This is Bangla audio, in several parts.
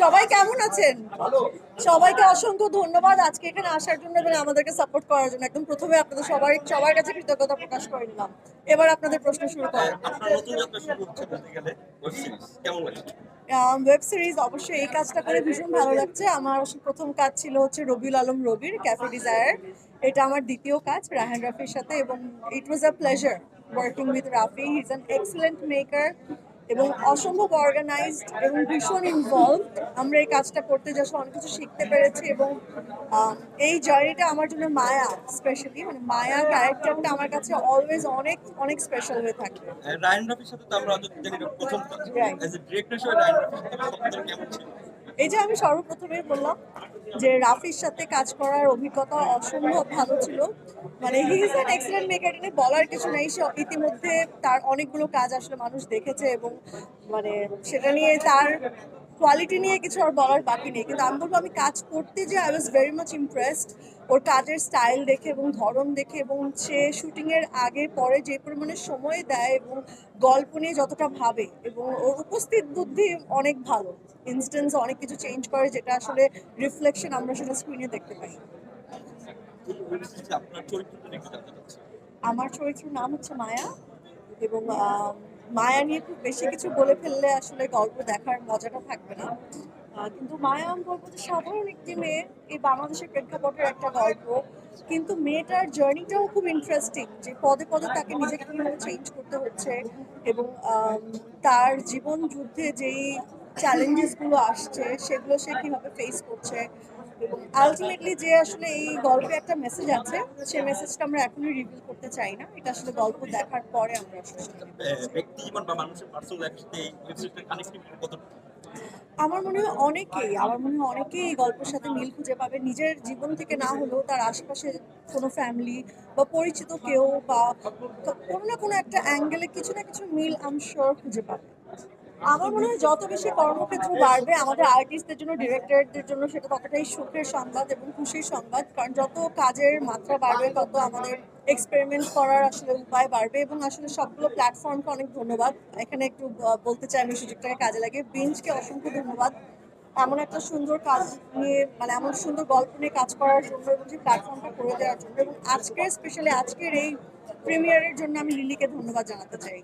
সবাই কেমন আছেন? সবাইকে অসংখ্য ধন্যবাদ আজকে এখানে আসার জন্য এবং আমাদেরকে সাপোর্ট করার জন্য। একদম প্রথমে আপনাদের সবাই সবার কাছে কৃতজ্ঞতা প্রকাশ করে নিলাম। এবার আপনাদের প্রশ্ন শুরু করেন ওয়েব সিরিজ অবশ্যই এই কাজটা করে ভীষণ ভালো লাগছে। আমার প্রথম কাজ ছিল হচ্ছে রবিউল আলম রবির ক্যাফে ডিজায়ার এটা আমার দ্বিতীয় কাজ রাহান রাফির সাথে এবং it was a pleasure working with Rafi he is an excellent maker এবং অসম্ভব অর্গানাইজড এবং ভীষণ ইনভলভ আমরা এই কাজটা করতে যাচ্ছি অনেক কিছু শিখতে পেরেছি এবং এই জার্নিটা আমার জন্য মায়া স্পেশালি মানে মায়া ক্যারেক্টারটা আমার কাছে অলওয়েজ অনেক অনেক স্পেশাল হয়ে থাকে। রায়ন রফির সাথে তো আমরা প্রথম এ ডিরেক্টর হিসেবে রায়ন রফির সাথে কেমন ছিল? এই যে আমি সর্বপ্রথমে বললাম যে রাফির সাথে কাজ করার অভিজ্ঞতা অসম্ভব ভালো ছিল। মানে he is an excellent maker এনে বলার কিছু নেই। সে ইতিমধ্যে তার অনেকগুলো কাজ আসলে মানুষ দেখেছে এবং মানে সেটা নিয়ে তার কোয়ালিটি নিয়ে কিছু আর বলার বাকি নেই। কিন্তু আমি বলব আমি কাজ করতে যে I was very much impressed ওর কাজের স্টাইল দেখে এবং ধরন দেখে এবং সে শুটিংয়ের আগে পরে যে পরিমাণে সময় দেয় এবং গল্প নিয়ে যতটা ভাবে এবং ওর উপস্থিত বুদ্ধি অনেক ভালো। ইনস্টেন্স অনেক কিছু চেঞ্জ করে যেটা আসলে রিফ্লেকশন আমরা সেটা স্ক্রিনে দেখতে পাই। আমার চরিত্রের নাম হচ্ছে মায়া এবং মায়া নিয়ে খুব বেশি কিছু বলে ফেললে আসলে গল্প দেখার মজাটা থাকবে না। কিন্তু মায়া যে সাধারণ একটি মেয়ে, এই বাংলাদেশের প্রেক্ষাপটের একটা গল্প। কিন্তু মেয়েটার জার্নিটাও খুব ইন্টারেস্টিং যে পদে পদে তাকে নিজেকে চেঞ্জ করতে হচ্ছে এবং তার জীবন যুদ্ধে যেই চ্যালেঞ্জেসগুলো আসছে সেগুলো সে কীভাবে ফেস করছে? এবং আলটিমেটলি যে আসলে এই গল্পে একটা মেসেজ আছে সেই মেসেজটা আমরা এখনই রিভিল করতে চাই না। এটা আসলে গল্প দেখার পরে আমরা ব্যক্তি জীবন বা মানুষের পার্সোনাল লাইফের সাথে এই ওয়েব সিরিজের কানেক্টিভিটি কতটুকু? আমার মনে হয় অনেকেই আমার মনে হয় অনেকেই এই গল্পের সাথে মিল খুঁজে পাবে। নিজের জীবন থেকে না হলেও তার আশেপাশে কোনো ফ্যামিলি বা পরিচিত কেউ বা কোনো না কোনো একটা অ্যাঙ্গেলে কিছু না কিছু মিল আম শিওর খুঁজে পাবে। আমার মনে হয় যত বেশি কর্মক্ষেত্র বাড়বে, আমাদের আর্টিস্টদের জন্য ডিরেক্টরদের জন্য সেটা ততটাই সুখের সংবাদ এবং খুশির সংবাদ। কারণ যত কাজের মাত্রা বাড়বে, তত আমাদের এক্সপেরিমেন্ট করার আসলে উপায় বাড়বে এবং আসলে সবগুলো প্ল্যাটফর্মকে অনেক ধন্যবাদ। এখানে একটু বলতে চাই আমি সুযোগটাকে কাজে লাগে বিঞ্জকে অসংখ্য ধন্যবাদ। এমন একটা সুন্দর কাজ নিয়ে মানে এমন সুন্দর গল্প নিয়ে কাজ করার জন্য এবং যে প্ল্যাটফর্মটা করে দেওয়ার জন্য এবং আজকের স্পেশালি আজকের এই প্রিমিয়ারের জন্য আমি লিলিকে ধন্যবাদ জানাতে চাই।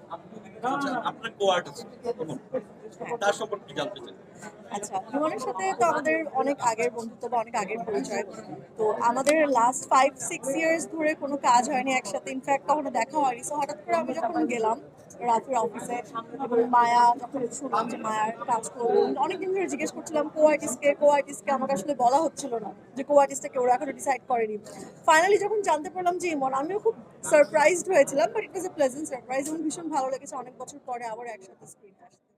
আচ্ছা, আপনার কো তার সম্পর্কে কি জানতে চাই আচ্ছা ইমনের সাথে তো আমাদের অনেক আগের বন্ধুত্ব বা অনেক আগের পরিচয়। তো আমাদের লাস্ট ফাইভ সিক্স ইয়ার্স ধরে কোনো কাজ হয়নি একসাথে। ইনফ্যাক্ট কখনো দেখা হয়নি। সো হঠাৎ করে আমি যখন গেলাম রাতুর অফিসে এবং মায়া যখন শুনলাম যে মায়ার কাজ করব। অনেকদিন ধরে জিজ্ঞেস করছিলাম কো আর্টিস্টকে কো আর্টিস্টকে আমাকে আসলে বলা হচ্ছিল না যে কো আর্টিস্টটাকে ওরা এখনও ডিসাইড করেনি। ফাইনালি যখন জানতে পারলাম যে ইমন, আমিও খুব সারপ্রাইজড হয়েছিলাম but it was a pleasant surprise এবং ভীষণ ভালো লেগেছে। অনেক বছর পরে আবার একসাথে স্ক্রিনে আসতে